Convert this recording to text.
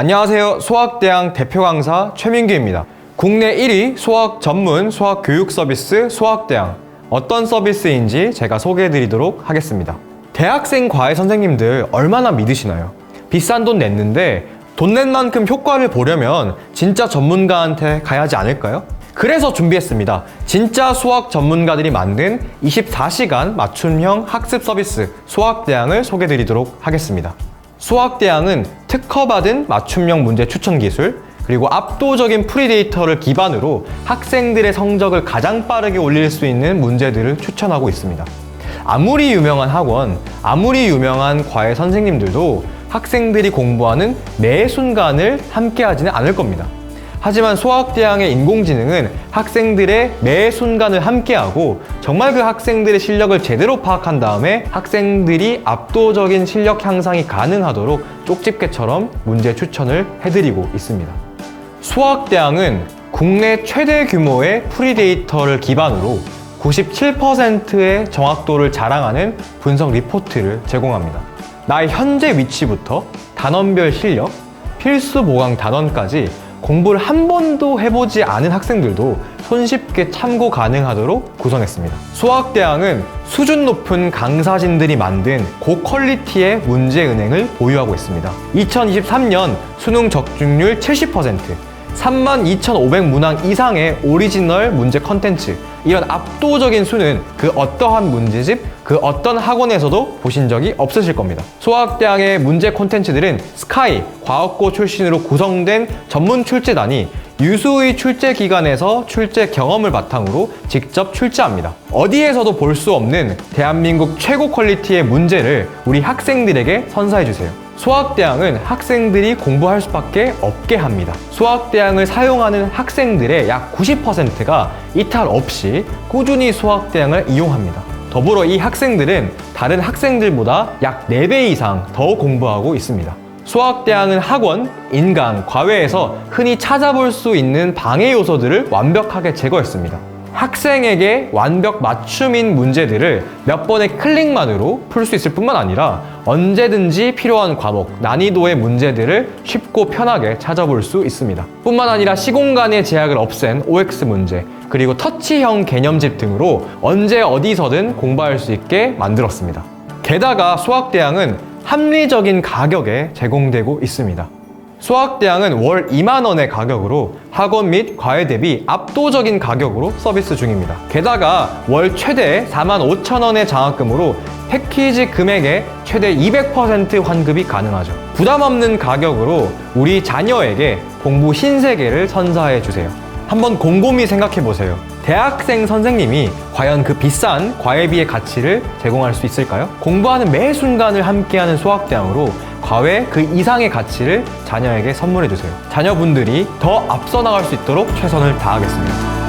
안녕하세요. 수학대학 대표 강사 최민규입니다. 국내 1위 수학 전문 수학 교육 서비스 수학대학. 어떤 서비스인지 제가 소개해 드리도록 하겠습니다. 대학생 과외 선생님들 얼마나 믿으시나요? 비싼 돈 냈는데 돈 낸 만큼 효과를 보려면 진짜 전문가한테 가야 하지 않을까요? 그래서 준비했습니다. 진짜 수학 전문가들이 만든 24시간 맞춤형 학습 서비스 수학대항을 소개해 드리도록 하겠습니다. 수학대항은 특허받은 맞춤형 문제 추천 기술, 그리고 압도적인 프리데이터를 기반으로 학생들의 성적을 가장 빠르게 올릴 수 있는 문제들을 추천하고 있습니다. 아무리 유명한 학원, 아무리 유명한 과외 선생님들도 학생들이 공부하는 매 순간을 함께 하지는 않을 겁니다. 하지만 수학대항의 인공지능은 학생들의 매 순간을 함께하고 정말 그 학생들의 실력을 제대로 파악한 다음에 학생들이 압도적인 실력 향상이 가능하도록 쪽집게처럼 문제 추천을 해드리고 있습니다. 수학대항은 국내 최대 규모의 프리데이터를 기반으로 97%의 정확도를 자랑하는 분석 리포트를 제공합니다. 나의 현재 위치부터 단원별 실력, 필수 보강 단원까지 공부를 한 번도 해보지 않은 학생들도 손쉽게 참고 가능하도록 구성했습니다. 수학대항은 수준 높은 강사진들이 만든 고퀄리티의 문제 은행을 보유하고 있습니다. 2023년 수능 적중률 70%, 32,500 문항 이상의 오리지널 문제 컨텐츠 이런 압도적인 수는 그 어떠한 문제집 그 어떤 학원에서도 보신 적이 없으실 겁니다. 수학대학의 문제 콘텐츠들은 스카이 과학고 출신으로 구성된 전문 출제단이 유수의 출제 기관에서 출제 경험을 바탕으로 직접 출제합니다. 어디에서도 볼 수 없는 대한민국 최고 퀄리티의 문제를 우리 학생들에게 선사해 주세요. 수학대항은 학생들이 공부할 수밖에 없게 합니다. 수학대항을 사용하는 학생들의 약 90%가 이탈 없이 꾸준히 수학대항을 이용합니다. 더불어 이 학생들은 다른 학생들보다 약 4배 이상 더 공부하고 있습니다. 수학대항은 학원, 인강, 과외에서 흔히 찾아볼 수 있는 방해 요소들을 완벽하게 제거했습니다. 학생에게 완벽 맞춤인 문제들을 몇 번의 클릭만으로 풀 수 있을 뿐만 아니라 언제든지 필요한 과목, 난이도의 문제들을 쉽고 편하게 찾아볼 수 있습니다. 뿐만 아니라 시공간의 제약을 없앤 OX 문제, 그리고 터치형 개념집 등으로 언제 어디서든 공부할 수 있게 만들었습니다. 게다가 수학대항은 합리적인 가격에 제공되고 있습니다. 수학대항은 월 2만 원의 가격으로 학원 및 과외 대비 압도적인 가격으로 서비스 중입니다. 게다가 월 최대 4만 5천 원의 장학금으로 패키지 금액의 최대 200% 환급이 가능하죠. 부담 없는 가격으로 우리 자녀에게 공부 신세계를 선사해 주세요. 한번 곰곰이 생각해 보세요. 대학생 선생님이 과연 그 비싼 과외비의 가치를 제공할 수 있을까요? 공부하는 매 순간을 함께하는 수학대항으로 과외 그 이상의 가치를 자녀에게 선물해 주세요. 자녀분들이 더 앞서 나갈 수 있도록 최선을 다하겠습니다.